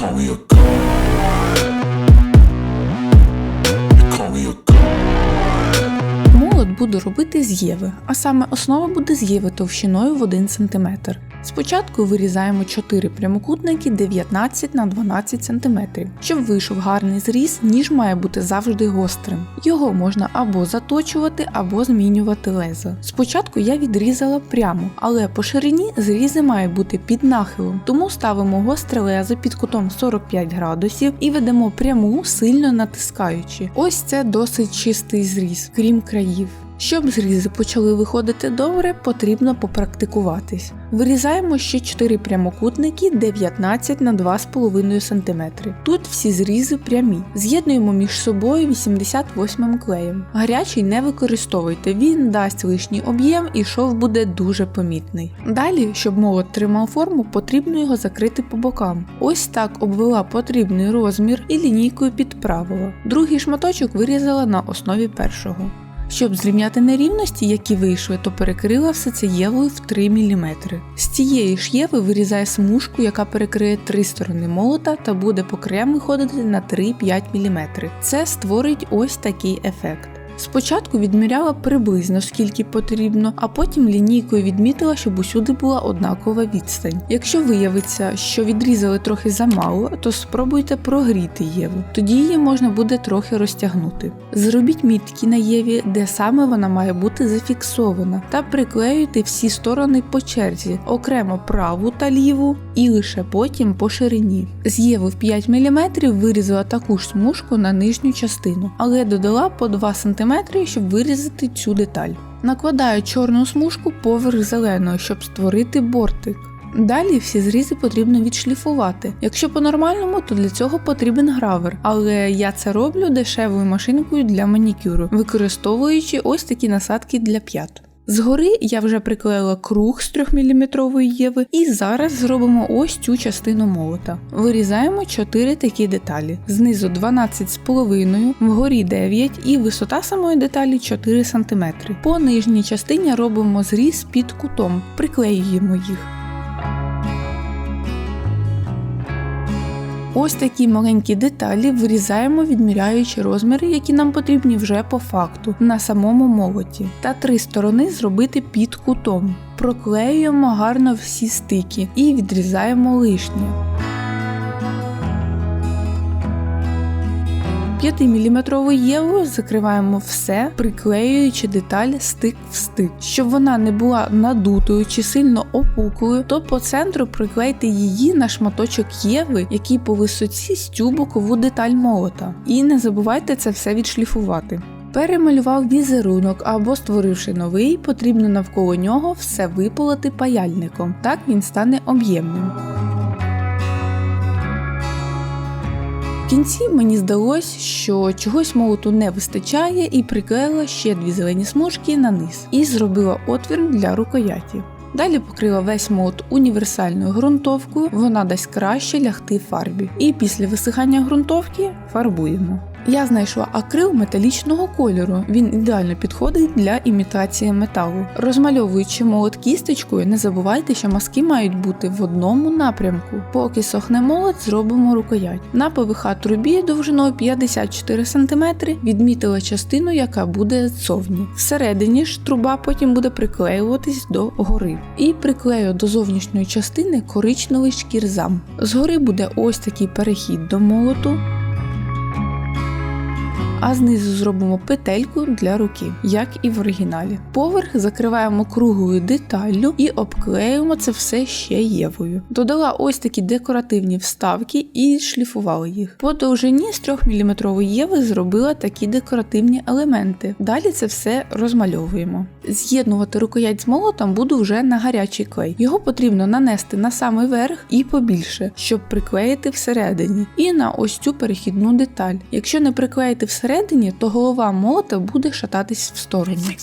call me a буду робити з а саме основа буде з єви товщиною в 1 см. Спочатку вирізаємо 4 прямокутники 19 на 12 см. Щоб вийшов гарний зріз, ніж має бути завжди гострим. Його можна або заточувати, або змінювати лезо. Спочатку я відрізала прямо, але по ширині зрізи мають бути під нахилом, тому ставимо гостре лезо під кутом 45 градусів і ведемо пряму, сильно натискаючи. Ось це досить чистий зріз, крім країв. Щоб зрізи почали виходити добре, потрібно попрактикуватись. Вирізаємо ще 4 прямокутники 19 на 2,5 см. Тут всі зрізи прямі. З'єднуємо між собою 88 клеєм. Гарячий не використовуйте, він дасть лишній об'єм і шов буде дуже помітний. Далі, щоб молот тримав форму, потрібно його закрити по бокам. Ось так обвела потрібний розмір і лінійкою підправила. Другий шматочок вирізала на основі першого. Щоб зрівняти нерівності, які вийшли, то перекрила все це євою в 3 мм. З цієї ж єви вирізає смужку, яка перекриє три сторони молота та буде по крем виходити на 3-5 мм. Це створить ось такий ефект. Спочатку відміряла приблизно скільки потрібно, а потім лінійкою відмітила, щоб усюди була однакова відстань. Якщо виявиться, що відрізали трохи замало, то спробуйте прогріти єву. Тоді її можна буде трохи розтягнути. Зробіть мітки на єві, де саме вона має бути зафіксована, та приклеюйте всі сторони по черзі, окремо праву та ліву, і лише потім по ширині. З єви в 5 мм вирізала таку ж смужку на нижню частину, але додала по 2 см, щоб вирізати цю деталь. Накладаю чорну смужку поверх зеленої, щоб створити бортик. Далі всі зрізи потрібно відшліфувати. Якщо по-нормальному, то для цього потрібен гравер, але я це роблю дешевою машинкою для манікюру, використовуючи ось такі насадки для п'ят. Згори я вже приклеїла круг з 3-мм єви, і зараз зробимо ось цю частину молота. Вирізаємо 4 такі деталі. Знизу 12,5, вгорі 9 і висота самої деталі 4 см. По нижній частині робимо зріз під кутом, приклеюємо їх. Ось такі маленькі деталі вирізаємо, відміряючи розміри, які нам потрібні вже по факту на самому молоті. Та три сторони зробити під кутом. Проклеюємо гарно всі стики і відрізаємо лишнє. 5-мм євро закриваємо все, приклеюючи деталь стик в стик. Щоб вона не була надутою чи сильно опуклою, то по центру приклейте її на шматочок єви, який по висоті стю бокову деталь молота. І не забувайте це все відшліфувати. Перемалював візерунок або створивши новий, потрібно навколо нього все виполоти паяльником. Так він стане об'ємним. Кінці мені здалось, що чогось молоту не вистачає, і приклеїла ще дві зелені смужки на низ і зробила отвір для рукояті. Далі покрила весь молот універсальною ґрунтовкою, вона дасть краще лягти фарбі. І після висихання ґрунтовки фарбуємо. Я знайшла акрил металічного кольору. Він ідеально підходить для імітації металу. Розмальовуючи молот кісточкою, не забувайте, що маски мають бути в одному напрямку. Поки сохне молот, зробимо рукоять. На ПВХ трубі довжиною 54 см відмітила частину, яка буде ззовні. Всередині ж труба потім буде приклеюватись до гори. І приклею до зовнішньої частини коричневий шкірзам. Згори буде ось такий перехід до молоту а знизу зробимо петельку для руки, як і в оригіналі. Поверх закриваємо круглою деталлю і обклеюємо це все ще євою. Додала ось такі декоративні вставки і шліфувала їх. По довжині з 3 мм єви зробила такі декоративні елементи. Далі це все розмальовуємо. З'єднувати рукоять з молотом буду вже на гарячий клей. Його потрібно нанести на самий верх і побільше, щоб приклеїти всередині, і на ось цю перехідну деталь. Якщо не приклеїти всередині, всередині, то голова молота буде шататись в стороні.